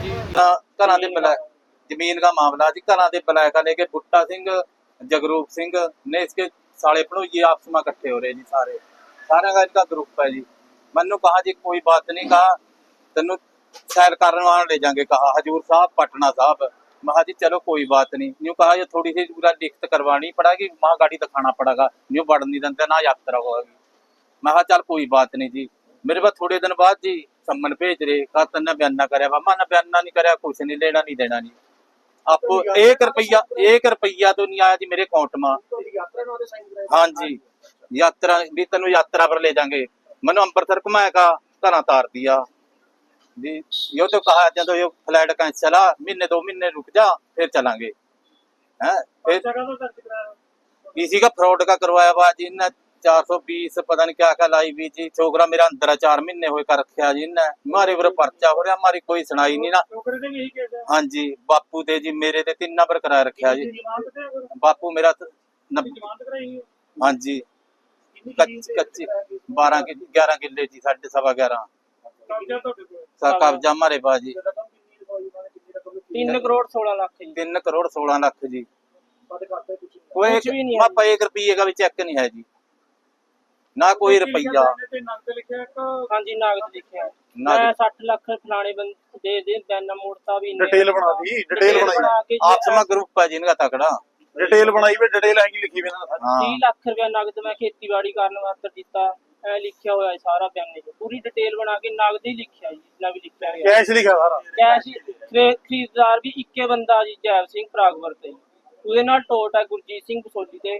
जी ਤਾਂ ਘਰਾਂ ਦੇ ਬਲੈਕ ਜ਼ਮੀਨ ਦਾ ਮਾਮਲਾ ਜੀ ਘਰਾਂ ਦੇ ਬਲੈਕ ਆ लेके ਬੁੱਟਾ ਸਿੰਘ जगरूप सिंह ने इसके साले भणोइए आपस में इकट्ठे हो रहे जी सारे सारे का इनका ग्रुप है जी मैंने कहा जी कोई बात नहीं कहा तेन सैर करने वाले ले जाएंगे कहा हजूर साहब पटना साहब मैं कहा जी चलो कोई बात नहीं यूँ कहा ये थोड़ी सी पूरा लिखत करवानी पड़ेगी वहाँ गाड़ी दिखाना पड़ेगा यूँ बढ़ नहीं देते ना यात्रा होगी मैं कहा चल कोई बात नहीं जी मेरे पास थोड़े दिन बाद जी ਸੰਮਨ ਭੇਜ ਰੇ ਕਤ ਨਾ ਬਿਆਨਾ ਕਰਿਆ ਮਾਮਾ ਨਾ ਬਿਆਨਾ ਨਹੀਂ ਕਰਿਆ ਕੁਛ ਨਹੀਂ ਲੈਣਾ ਨਹੀਂ ਦੇਣਾ ਨਹੀਂ। ਆਪੋ 1 ਰੁਪਈਆ 1 ਰੁਪਈਆ ਤੋਂ ਨਹੀਂ ਆਇਆ ਜੀ ਮੇਰੇ ਅਕਾਊਂਟ ਮਾ। ਹਾਂਜੀ। ਯਾਤਰਾ ਵੀ ਤੈਨੂੰ ਯਾਤਰਾ ਪਰ ਲੈ ਜਾਾਂਗੇ। ਮੈਨੂੰ ਅੰਮ੍ਰਿਤਸਰ ਘੁਮਾਇਆ ਕਾ ਘਰਾਂ ਤਾਰਦੀ ਆ। ਜੀ ਯੋ ਤੋਂ ਕਹਾ ਜਦੋਂ ਇਹ ਫਲੈਟ ਕੈਂਸਲ ਆ ਮਹੀਨੇ ਦੋ ਮਹੀਨੇ ਰੁਕ ਜਾ ਫਿਰ ਚਲਾਂਗੇ। ਹੈ? ਫਿਰ किसी का फ्रॉड का करवाया हुआ जिन 420 पता नहीं क्या क्या लाई भी जी छोकरा मेरा अंदर है चार महीने हुए कर रखा जी इन्हें मारे पर पर्चा हो रहा मारी कोई सुनाई नहीं ना हाँ जी बापू दे जी मेरे ते तिना पर करा रखा जी बापू मेरा हाँ जी कच्ची बारह ग्यारह किले जी साढ़े सवा ग्यारह कब्जा मारे पा जी 3 करोड़ 16 ਲੱਖ ਜੀ 3 ਕਰੋੜ 16 ਲੱਖ ਜੀ ਕੋਈ ਕੁਝ ਵੀ ਨਹੀਂ ਹੈ 1 ਰੁਪਏ ਦਾ ਵੀ ਚੈੱਕ ਨਹੀਂ ਹੈ ਜੀ ਨਾ ਕੋਈ ਰੁਪਈਆ। ਹਾਂਜੀ ਨਾਗਦ ਲਿਖਿਆ। ਮੈਂ 60 ਲੱਖ ਫਲਾਣੇ ਬੰਦੇ ਦੇ ਬੈਨਾ ਮੋੜਤਾ ਵੀ ਡਿਟੇਲ ਬਣਾ ਦੀ ਡਿਟੇਲ ਬਣਾਈ। ਕੇ ਗਰੁੱਪ ਹੈ ਜੀ ਇਹਨਾਂ ਦਾ ਤਕੜਾ। ਡਿਟੇਲ ਬਣਾਈ ਵੀ ਡਿਟੇਲ ਹੈਗੀ ਲਿਖੀ ਵੀ 30 ਲੱਖ ਰੁਪਇਆ ਨਗਦ ਮੈਂ ਖੇਤੀਬਾੜੀ ਕਰਨ ਵਾਸਤੇ ਦਿੱਤਾ। ਐ ਲਿਖਿਆ ਹੋਇਆ ਹੈ ਸਾਰਾ ਬਿਆਨੇ 'ਚ ਪੂਰੀ ਡਿਟੇਲ ਬਣਾ ਕੇ ਨਗਦ ਹੀ ਲਿਖਿਆ ਜੀ ਜਿੰਨਾ ਵੀ ਲਿਖਿਆ ਗਿਆ। ਕੈਸ਼ ਲਿਖਿਆ ਸਾਰਾ। ਕੈਸ਼ ਹੀ- ਖਰੀਦਦਾਰ ਵੀ ਇੱਕੇ ਬੰਦਾ ਜੀ ਜੈਵ ਸਿੰਘ ਪ੍ਰਾਗਵਰ ਤੇ। ਉਹਦੇ ਨਾਲ ਟੋਟ ਹੈ ਗੁਰਜੀਤ ਸਿੰਘ ਸੋਢੀ ਤੇ।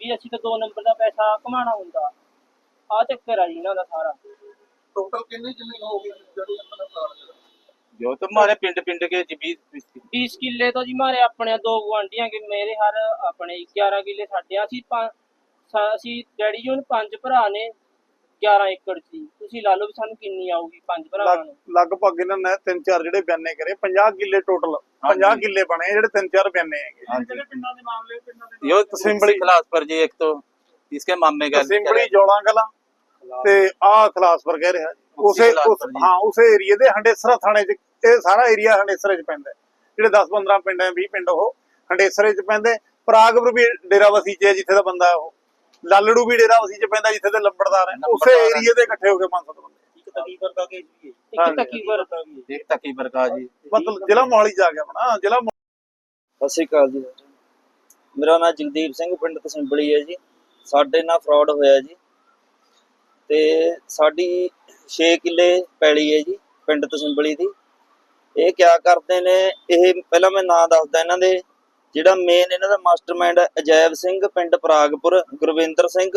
ਵੀ ਅਸੀਂ ਤਾਂ ਦੋ ਨੰਬਰ ਦਾ ਪੈਸਾ ਕਮਾਉਣਾ ਹੁੰਦਾ ਆ ਚੱਕਰ ਆ ਜੀ ਇਹਨਾਂ ਦਾ ਸਾਰਾ टोटल कितनी जमीन होगी जड़ी अपने प्लाट जो तुम्हारे पिंड पिंड के जी बीस 20 ਕਿੱਲੇ ਤੋਂ ਜੀ ਮਾਰੇ ਆਪਣੇ ਦੋ ਗੁਆਂਢੀਆਂ ਕੇ ਮੇਰੇ ਹਰ ਆਪਣੇ 11 ਕਿੱਲੇ ਸਾਡੇ ਆ। ਅਸੀਂ ਪੰਜ ਸਾ- ਅਸੀਂ ਡੈਡੀ ਜੀ ਹੁਣ ਪੰਜ ਭਰਾ ਨੇ 11 ਏਕੜ ਸੀ ਤੁਸੀਂ ਲਾ ਲਓ ਵੀ ਸਾਨੂੰ ਕਿੰਨੀ ਆਊਗੀ ਪੰਜ ਭਰਾਵਾਂ ਨੂੰ ਲਗਭਗ ਇਹਨਾਂ ਨੇ ਤਿੰਨ ਚਾਰ ਜਿਹੜੇ ਬਿਆਨੇ ਕਰੇ 50 ਕਿੱਲੇ ਟੋਟਲ 50 ਕਿੱਲੇ ਬਣੇ ਜਿਹੜੇ ਤਿੰਨ ਚਾਰ ਬਿਆਨੇ ਹੈਗੇ हाँ ਜਿਹੜੇ जी ਪਿੰਡਾਂ ਦੇ ਮਾਮਲੇ ਪਿੰਡਾਂ ਦੇ यो सिंबली खलास पर जी एक तो इसके मामे का ਸਿੰਪਲੀ ਜੋਲਾਂ ਕਲਾ ਤੇ ਆਹ ਖਲਾਸਪੁਰ ਕਹਿ ਰਿਹਾ ਉਸੇ ਉਸੇ ਖਲਾਸਪੁਰ ਉਸ- ਜੀ। ਹਾਂ ਉਸੇ ਏਰੀਏ ਦੇ ਹੰਡੇਸਰਾ ਥਾਣੇ ਚ ਇਹ ਸਾਰਾ ਏਰੀਆ ਹੰਡੇਸਰੇ ਚ ਪੈਂਦਾ ਹੈ। ਜਿਹੜੇ 10 15 ਪਿੰਡ ਹੈ 20 ਪਿੰਡ ਉਹ ਹੰਡੇਸਰੇ ਚ ਪੈਂਦੇ ਪ੍ਰਾਗਪੁਰ ਵੀ ਡੇਰਾਵਸੀ ਚ ਹੈ ਜਿੱਥੇ ਦਾ ਬੰਦਾ ਹੈ ਉਹ ਲਾਲੜੂ ਵੀ ਡੇਰਾ ਉਸੀ ਚ ਪੈਂਦਾ ਜਿੱਥੇ ਤੇ ਲੰਬੜਦਾਰ ਹੈ। ਉਸੇ ਏਰੀਏ ਦੇ ਇਕੱਠੇ ਹੋ ਕੇ 500 ਬੰਦੇ। ਮੇਰਾ ਨਾਮ ਜਗਦੀਪ ਸਿੰਘ ਪਿੰਡ ਤਸਿੰਬਲੀ ਹੈ ਜੀ। ਸਾਡੇ ਨਾਲ ਫਰਾਡ ਹੋਇਆ ਜੀ। ਤੇ ਸਾਡੀ 6 ਕਿੱਲੇ ਪੈਲੀ ਹੈ ਜੀ ਪਿੰਡ ਤਸਿੰਬਲੀ ਦੀ। ਇਹ ਕਿਆ ਕਰਦੇ ਨੇ ਇਹ ਪਹਿਲਾਂ ਮੈਂ ਨਾਂ ਦੱਸਦਾ ਇਹਨਾਂ ਦੇ। ਜਿਹੜਾ ਮੇਨ ਇਹਨਾਂ ਦਾ ਮਾਸਟਰਮਾਈਂਡ ਹੈ ਅਜੈਬ ਸਿੰਘ, ਪਿੰਡ ਪ੍ਰਾਗਪੁਰ, ਗੁਰਵਿੰਦਰ ਸਿੰਘ।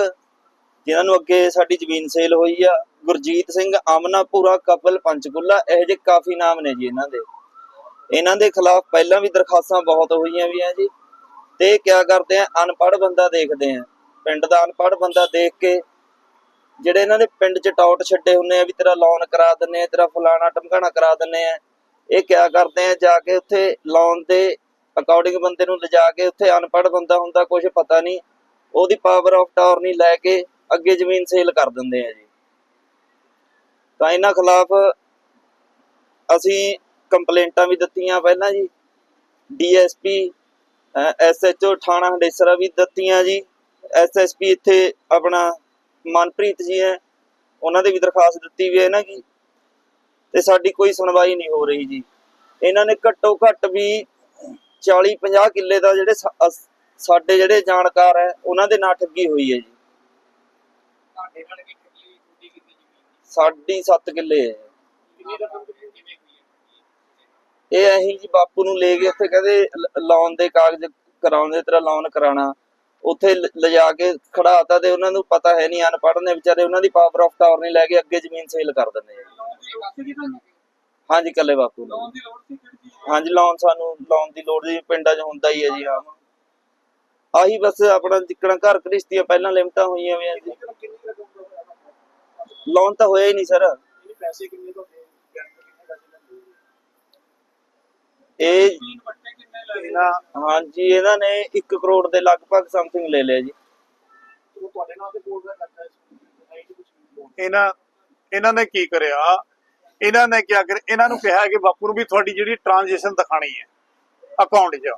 ਜਿਨ੍ਹਾਂ ਨੂੰ ਅੱਗੇ ਸਾਡੀ ਜ਼ਮੀਨ ਸੇਲ ਹੋਈ ਆ, ਗੁਰਜੀਤ ਸਿੰਘ, ਆਮਨਾਪੁਰਾ, ਕਪਲ ਪੰਚਕੁਲਾ, ਇਹੋ ਜਿਹੇ ਕਾਫੀ ਨਾਮ ਨੇ ਜੀ ਇਹਨਾਂ ਦੇ। ਇਹਨਾਂ ਦੇ ਖਿਲਾਫ ਪਹਿਲਾਂ ਵੀ ਦਰਖਾਸਤਾਂ ਬਹੁਤ ਹੋਈਆਂ ਵੀ ਆ ਜੀ। ਤੇ ਕਿਆ ਕਰਦੇ ਆ, ਅਨਪੜ੍ਹ ਬੰਦਾ ਦੇਖਦੇ ਆ। ਪਿੰਡ ਦਾ ਅਨਪੜ੍ਹ ਬੰਦਾ ਦੇਖ ਕੇ ਜਿਹੜੇ ਇਹਨਾਂ ਦੇ ਪਿੰਡ 'ਚ ਟੌਟ ਛੱਡੇ ਹੁੰਨੇ ਆ ਵੀ ਤੇਰਾ ਲੋਨ ਕਰਾ ਦਿੰਨੇ ਆ, ਤੇਰਾ ਫਲਾਣਾ ਟਮਕਾਣਾ ਕਰਾ ਦਿੰਨੇ ਆ। ਇਹ ਕਿਆ ਕਰਦੇ ਆ, ਜਾ ਕੇ ਉੱਥੇ ਲੋਨ ਤੇ ਅਕੋਰਡਿੰਗ ਬੰਦੇ ਨੂੰ ਲਿਜਾ ਕੇ ਉੱਥੇ ਅਨਪੜ੍ਹ ਬੰਦਾ ਹੁੰਦਾ ਕੁਝ ਪਤਾ ਨਹੀਂ, ਉਹਦੀ ਪਾਵਰ ਆਫ ਟਾਰਨੀ ਲੈ ਕੇ ਅੱਗੇ ਜ਼ਮੀਨ ਸੇਲ ਕਰ ਦਿੰਦੇ ਆ ਜੀ। ਤਾਂ ਇਹਨਾਂ ਖਿਲਾਫ ਅਸੀਂ ਕੰਪਲੇਂਟਾਂ ਵੀ ਦਿੱਤੀਆਂ ਪਹਿਲਾਂ ਜੀ ਡੀਐਸਪੀ ਐਸਐਚਓ ਥਾਣਾ ਹੰਡੇਸਰਾ ਵੀ ਦਿੱਤੀਆਂ ਜੀ। ਐਸਐਸਪੀ ਇੱਥੇ ਆਪਣਾ ਮਨਪ੍ਰੀਤ ਜੀ ਹੈ, ਉਹਨਾਂ ਦੇ ਵੀ ਦਰਖਾਸਤ ਦਿੱਤੀ ਵੀ ਹੈ ਨਾ ਜੀ। ਤੇ ਸਾਡੀ ਕੋਈ ਸੁਣਵਾਈ ਨਹੀਂ ਹੋ ਰਹੀ ਜੀ। ਇਹਨਾਂ ਨੇ ਘੱਟੋ ਘੱਟ ਵੀ 40 50 ਕਿੱਲੇ ਦਾ ਜਿਹੜੇ ਸਾਡੇ ਜਿਹੜੇ ਜਾਣਕਾਰ ਹੈ ਉਹਨਾਂ ਦੇ ਨਾਲ ਠੱਗੀ ਹੋਈ ਹੈ ਜੀ। ਤੁਹਾਡੇ ਨਾਲ ਕੀ ਠੱਗੀ ਛੁੱਟੀ ਕੀਤੀ ਜ਼ਮੀਨ ਸਾਡੀ 7 ਕਿੱਲੇ ਹੈ। ਇਹ ਅਸੀਂ ਜੀ ਬਾਪੂ ਨੂੰ ਲੈ ਗਏ ਉੱਥੇ ਕਹਿੰਦੇ ਲੋਨ ਦੇ ਕਾਗਜ਼ ਕਰਾਉਂਦੇ ਤੇਰਾ ਲੋਨ ਕਰਾਣਾ ਉੱਥੇ ਲਿਜਾ ਕੇ ਖੜਾਤਾ ਤੇ ਉਹਨਾਂ ਨੂੰ ਪਤਾ ਹੈ ਨਹੀਂ ਅਨਪੜ੍ਹ ਨੇ ਵਿਚਾਰੇ ਉਹਨਾਂ ਦੀ ਪਾਵਰ ਆਫ ਟਾਵਰ ਨਹੀਂ ਲੈ ਕੇ ਅੱਗੇ ਜ਼ਮੀਨ ਸੇਲ ਕਰ ਦਿੰਦੇ ਆ ਹਾਂਜੀ ਕੱਲੇ ਬਾਪੂ ਨੂੰ। ਹਾਂਜੀ ਲੋਨ ਸਾਨੂੰ ਲੋਨ ਦੀ ਲੋੜ ਜੀ ਪਿੰਡਾਂ 'ਚ ਹੁੰਦਾ ਹੀ ਹੈ ਜੀ ਹਾਂ ਆਹੀ ਬਸ ਆਪਣਾ ਜਿੱਕਣਾ ਘਰ ਘਰਿਸਤੀਆਂ ਪਹਿਲਾਂ ਲਿਮਟਾਂ ਹੋਈਆਂ ਹੋਈਆਂ ਜੀ ਲੋਨ ਤਾਂ ਹੋਇਆ ਹੀ ਨਹੀਂ ਸਰ। ਪੈਸੇ ਕਿੰਨੇ ਤੋਂ ਇਹ ਇਹਨਾਂ ਹਾਂਜੀ ਇਹਨਾਂ ਨੇ 1 ਕਰੋੜ ਦੇ ਲਗਭਗ ਸਮਥਿੰਗ ਲੈ ਲਿਆ ਜੀ। ਉਹ ਤੁਹਾਡੇ ਨਾਲ ਤੇ ਬੋਲ ਰਿਹਾ ਕਰਦਾ ਹੈ ਕੁਝ ਇਹਨਾਂ ਇਹਨਾਂ ਨੇ ਕੀ ਕਰਿਆ? ਇਹਨਾਂ ਨੇ ਕੀ ਕਰ ਇਹਨਾਂ ਨੂੰ ਕਿਹਾ ਕਿ ਬਾਪੂ ਨੂੰ ਵੀ ਤੁਹਾਡੀ ਜਿਹੜੀ ਟ੍ਰਾਂਜੈਕਸ਼ਨ ਦਿਖਾਣੀ ਹੈ ਅਕਾਊਂਟ 'ਚ।